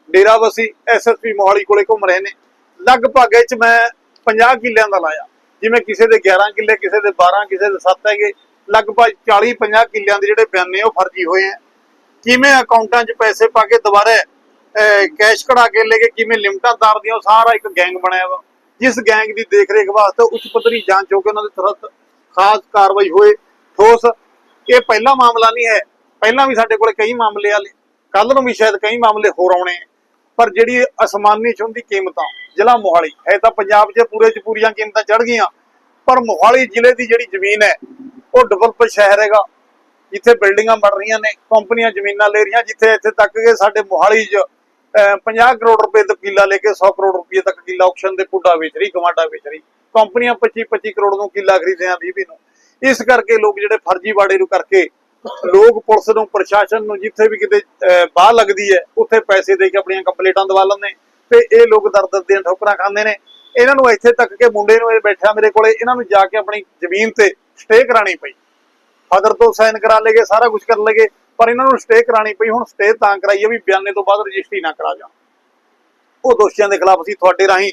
ਡੇਰਾਵਸੀ ਐਸਐਸਪੀ ਮੋਹਾਲੀ ਕੋਲੇ ਘੁੰਮ ਰਹੇ ਨੇ। ਲਗਭਗ ਇਹ ਚ ਮੈਂ 50 ਕਿੱਲਿਆਂ ਦਾ ਲਾਇਆ। ਜਿਵੇਂ ਕਿਸੇ ਦੇ 11 ਕਿੱਲੇ, ਕਿਸੇ ਦੇ 12 ਕਿਸੇ ਦੇ 7 ਹੈਗੇ, ਲਗਭਗ 40 50 ਕਿੱਲਿਆਂ ਦੇ ਜਿਹੜੇ ਬਿਆਨੇ ਉਹ ਫਰਜ਼ੀ ਹੋਏ ਆ। ਕਿਵੇਂ ਅਕਾਊਂਟਾਂ 'ਚ ਪੈਸੇ ਪਾ ਕੇ ਦੁਬਾਰਾ ਕੈਸ਼ ਕਢਾ ਕੇ ਲੈ ਕੇ ਕਿਵੇਂ ਲਿਮਟਾਂ ਤਾਰਦੀਆਂ ਸਾਰਾ ਇੱਕ ਗੈਂਗ ਬਣਿਆ ਵਾ। ਜਿਸ ਗੈਂਗ ਦੀ ਦੇਖ ਰੇਖ ਵਾਸਤੇ ਉੱਚ ਪੱਧਰੀ ਜਾਂਚ ਹੋ ਕੇ ਉਹਨਾਂ ਦੇ ਤਰਤ ਖਾਸ ਕਾਰਵਾਈ ਹੋਏ। ਠੋਸ, ਇਹ ਪਹਿਲਾ ਮਾਮਲਾ ਨਹੀਂ ਹੈ। ਪਹਿਲਾਂ ਵੀ ਸਾਡੇ ਕੋਲ ਕਈ ਮਾਮਲੇ ਆਲੇ ਕੱਲ ਨੂੰ ਵੀ ਸ਼ਾਇਦ ਕਈ ਮਾਮਲੇ ਹੋਰ ਆਉਣੇ ਹੈ। ਪਰ ਜਿਹੜੀ ਅਸਮਾਨੀ ਚੁੰਦੀ ਕੀਮਤਾਂ ਜ਼ਿਲ੍ਹਾ ਮੋਹਾਲੀ ਇਹ ਤਾਂ ਪੰਜਾਬ 'ਚ ਪੂਰੇ 'ਚ ਪੂਰੀਆਂ ਕੀਮਤਾਂ ਚੜ ਗਈਆਂ। ਪਰ ਮੋਹਾਲੀ ਜ਼ਿਲ੍ਹੇ ਦੀ ਜਿਹੜੀ ਜ਼ਮੀਨ ਹੈ ਉਹ ਡਿਵੈਲਪ ਸ਼ਹਿਰ ਹੈਗਾ। ਜਿੱਥੇ ਬਿਲਡਿੰਗਾਂ ਬਣ ਰਹੀਆਂ ਨੇ ਕੰਪਨੀਆਂ ਜ਼ਮੀਨਾਂ ਲੈ ਰਹੀਆਂ ਜਿੱਥੇ ਇੱਥੇ ਤੱਕ ਕਿ ਸਾਡੇ ਮੋਹਾਲੀ 'ਚ ਅਹ, 50 ਕਰੋੜ ਰੁਪਏ ਤੋਂ ਕਿੱਲਾ ਲੈ ਕੇ 100 ਕਰੋੜ ਰੁਪਏ ਤੱਕ ਕਿੱਲਾ ਆਕਸ਼ਨ ਦੇ ਪੁੱਡਾ ਵੇਚ ਰਹੀ ਕਮਾਡਾ ਵੇਚ ਰਹੀ। ਕੰਪਨੀਆਂ 25 25 ਕਰੋੜ ਨੂੰ ਕਿੱਲਾ ਖਰੀਦਦੇ ਆ 20 ਨੂੰ। ਇਸ ਕਰਕੇ ਲੋਕ ਜਿਹੜੇ ਫਰਜ਼ੀਵਾੜੇ ਨੂੰ ਕਰਕੇ ਲੋਕ ਪੁਲਿਸ ਨੂੰ ਪ੍ਰਸ਼ਾਸਨ ਨੂੰ ਜਿੱਥੇ ਵੀ ਕਿਤੇ ਅਹ, ਬਾਹ ਲੱਗਦੀ ਹੈ ਉੱਥੇ ਪੈਸੇ ਦੇ ਕੇ ਆਪਣੀਆਂ ਕੰਪਲੀਟਾਂ ਦਵਾ ਲੈਂਦੇ ਤੇ ਇਹ ਲੋਕ ਦਰ ਦੀਆਂ ਠੋਕਰਾਂ ਖਾਂਦੇ ਨੇ। ਇਹਨਾਂ ਨੂੰ ਇੱਥੇ ਤੱਕ ਕਿ ਮੁੰਡੇ ਨੂੰ ਇਹ ਬੈਠਾ ਮੇਰੇ ਕੋਲੇ ਇਹਨਾਂ ਨੂੰ ਜਾ ਕੇ ਆਪਣੀ ਜ਼ਮੀਨ ਤੇ ਸਟੇ ਕਰਾਣੀ ਪਈ। ਫਾਦਰ ਤੋਂ ਸਾਈਨ ਕਰਾ ਲੇਗੇ ਸਾਰਾ ਕੁਝ ਕਰ ਲੇਗੇ ਪਰ ਇਹਨਾਂ ਨੂੰ ਸਟੇ ਕਰਾਣੀ ਪਈ। ਹੁਣ ਸਟੇ ਤਾਂ ਕਰਾਈ ਵੀ ਬਿਆਨੇ ਤੋਂ ਬਾਅਦ ਰਜਿਸਟਰੀ ਨਾ ਕਰਾ ਜਾਣ। ਉਹ ਦੋਸ਼ੀਆਂ ਦੇ ਖਿਲਾਫ ਅਸੀਂ ਤੁਹਾਡੇ ਰਾਹੀਂ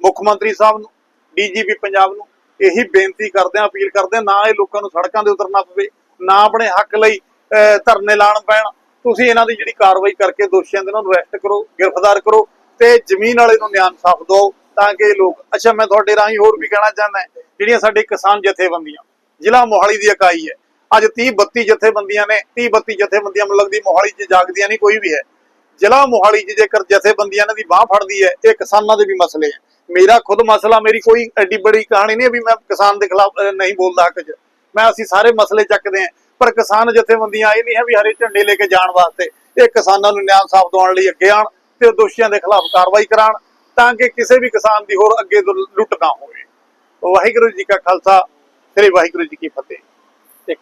ਮੁੱਖ ਮੰਤਰੀ ਸਾਹਿਬ ਨੂੰ ਡੀਜੀਪੀ ਪੰਜਾਬ ਨੂੰ ਇਹੀ ਬੇਨਤੀ ਕਰਦੇ ਹਾਂ ਅਪੀਲ ਕਰਦੇ ਹਾਂ ਨਾ ਇਹ ਲੋਕਾਂ ਨੂੰ ਸੜਕਾਂ ਦੇ ਉਤਰਨਾ ਪਵੇ। ਨਾ ਆਪਣੇ ਹੱਕ ਲਈ ਅਹ, ਧਰਨੇ ਲਾਣ ਪੈਣ। ਤੁਸੀਂ ਇਹਨਾਂ ਦੀ ਜਿਹੜੀ ਕਾਰਵਾਈ ਕਰਕੇ ਦੋਸ਼ੀਆਂ ਦੇ ਨੂੰ ਅਰੈਸਟ ਕਰੋ ਗ੍ਰਿਫਤਾਰ ਕਰੋ ਤੇ ਜ਼ਮੀਨ ਵਾਲੇ ਨੂੰ ਨਿਆਂ ਇਨਸਾਫ ਦਿਓ ਤਾਂ ਕਿ ਲੋਕ ਅੱਛਾ ਮੈਂ ਤੁਹਾਡੇ ਰਾਹੀਂ ਹੋਰ ਵੀ ਕਹਿਣਾ ਚਾਹੁੰਦਾ ਜਿਹੜੀਆਂ ਸਾਡੇ ਕਿਸਾਨ ਜਥੇਬੰਦੀਆਂ ਜ਼ਿਲ੍ਹਾ ਮੋਹਾਲੀ ਦੀ ਇਕਾਈ ਹੈ। ਅੱਜ 30 32 ਜਥੇਬੰਦੀਆਂ ਨੇ 30 32 ਜਥੇਬੰਦੀਆਂ ਮੈਨੂੰ ਲੱਗਦੀ ਮੋਹਾਲੀ 'ਚ ਜਾਗਦੀਆਂ ਨਹੀਂ ਕੋਈ ਵੀ ਹੈ। ਜ਼ਿਲ੍ਹਾ ਮੋਹਾਲੀ 'ਚ ਜੇਕਰ ਜਥੇਬੰਦੀਆਂ ਇਹਨਾਂ ਦੀ ਬਾਹ ਫੜਦੀ ਹੈ ਇਹ ਕਿਸਾਨਾਂ ਦੇ ਵੀ ਮਸਲੇ ਹੈ। ਮੇਰਾ ਖੁਦ ਮਸਲਾ ਮੇਰੀ ਕੋਈ ਐਡੀ ਬੜੀ ਕਹਾਣੀ ਨਹੀਂ ਵੀ ਮੈਂ ਕਿਸਾਨ ਦੇ ਖਿਲਾਫ ਨਹੀਂ ਬੋਲਦਾ ਹੱਕ 'ਚ। ਮੈਂ ਅਸੀਂ ਸਾਰੇ ਮਸਲੇ ਚੱਕਦੇ ਹਾਂ, ਪਰ ਕਿਸਾਨ ਜਥੇਬੰਦੀਆਂ ਇਹ ਨਹੀਂ ਹੈ ਵੀ ਹਰੇ ਝੰਡੇ ਲੈ ਕੇ ਜਾਣ ਵਾਸਤੇ। ਇਹ ਕਿਸਾਨਾਂ ਨੂੰ ਨਿਆਂ ਸਾਫ਼ ਦਿਵਾਉਣ ਲਈ ਅੱਗੇ ਆਣ ਤੇ ਦੋਸ਼ੀਆਂ ਦੇ ਖਿਲਾਫ ਕਾਰਵਾਈ ਕਰਾਉਣ ਤਾਂ ਕਿ ਕਿਸੇ ਵੀ ਕਿਸਾਨ ਦੀ ਹੋਰ ਅੱਗੇ ਤੋਂ ਲੁੱਟ ਨਾ ਹੋਵੇ। ਵਾਹਿਗੁਰੂ ਜੀ ਕਾ ਖਾਲਸਾ, ਸ੍ਰੀ ਵਾਹਿਗੁਰੂ ਜੀ ਕੀ ਫਤਿਹ। ਇੱਕ